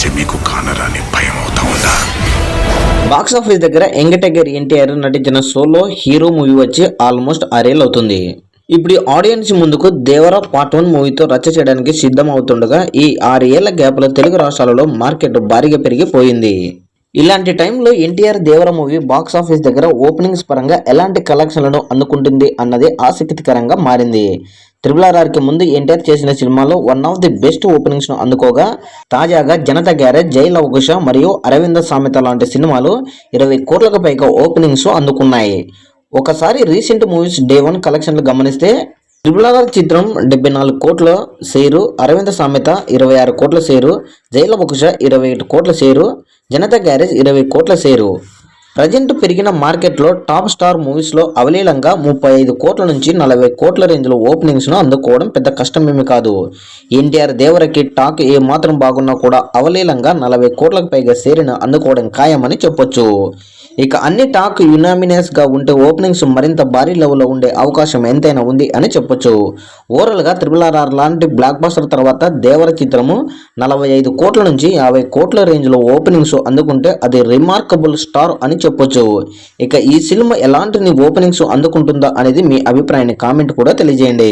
నుంచి మీకు కానరాని భయం అవుతా ఉందా? బాక్స్ ఆఫీస్ దగ్గర ఎంగటగర్ ఎన్టీఆర్ నటించిన సోలో హీరో మూవీ వచ్చి ఆల్మోస్ట్ ఆరేళ్ళు అవుతుంది. ఇప్పుడు ఆడియన్స్ ముందుకు దేవరా పార్ట్ వన్ మూవీతో రచ్చ చేయడానికి సిద్ధం అవుతుండగా ఈ ఆరేళ్ళ గ్యాప్లో తెలుగు రాష్ట్రాలలో మార్కెట్ భారీగా పెరిగిపోయింది. ఇలాంటి టైంలో NTR Devara movie box office దగ్గర ఓపెనింగ్స్ పరంగా ఎలాంటి కలెక్షన్లను అందుకుంటుంది అన్నది ఆసక్తికరంగా మారింది. త్రిబుల్ ఆర్ఆర్కి ముందు ఎన్టీఆర్ చేసిన సినిమాలో వన్ ఆఫ్ ది బెస్ట్ ఓపెనింగ్స్ను అందుకోగా తాజాగా జనతా గ్యారేజ్ జై లవకుశ మరియు అరవింద సామెత లాంటి సినిమాలు ఇరవై కోట్లకు పైగా ఓపెనింగ్స్ అందుకున్నాయి. ఒకసారి రీసెంట్ మూవీస్ డే వన్ కలెక్షన్లు గమనిస్తే ట్రిపుల్ ఆర్ చిత్రం డెబ్బై నాలుగు కోట్ల షేరు అరవింద సామెత ఇరవై ఆరు కోట్ల షేరు జైల బుకుష ఇరవై ఏడు కోట్ల షేరు జనతా గ్యారేజ్ ఇరవై కోట్ల షేరు. ప్రజెంట్ పెరిగిన మార్కెట్లో టాప్ స్టార్ మూవీస్లో అవలీలంగా ముప్పై ఐదు కోట్ల నుంచి నలభై కోట్ల రేంజ్లో ఓపెనింగ్స్ను అందుకోవడం పెద్ద కష్టమేమి కాదు. ఎన్టీఆర్ దేవరకి టాక్ ఏ మాత్రం బాగున్నా కూడా అవలీలంగా నలభై కోట్లకు పైగా సేరిన అందుకోవడం ఖాయమని చెప్పొచ్చు. ఇక అన్ని టాక్ యునామినస్గా ఉంటే ఓపెనింగ్స్ మరింత భారీ లెవెల్లో ఉండే అవకాశం ఎంతైనా ఉంది అని చెప్పొచ్చు. ఓవరాల్గా త్రిబుల్ ఆర్ఆర్ లాంటి బ్లాక్ బస్టర్ తర్వాత దేవర చిత్రము నలభై ఐదు కోట్ల నుంచి యాభై కోట్ల రేంజ్లో ఓపెనింగ్స్ అందుకుంటే అది రిమార్కబుల్ స్టార్ అని చెప్పొచ్చు. ఇక ఈ సినిమా ఎలాంటి ఓపెనింగ్స్ అందుకుంటుందా అనేది మీ అభిప్రాయాన్ని కామెంట్ కూడా తెలియజేయండి.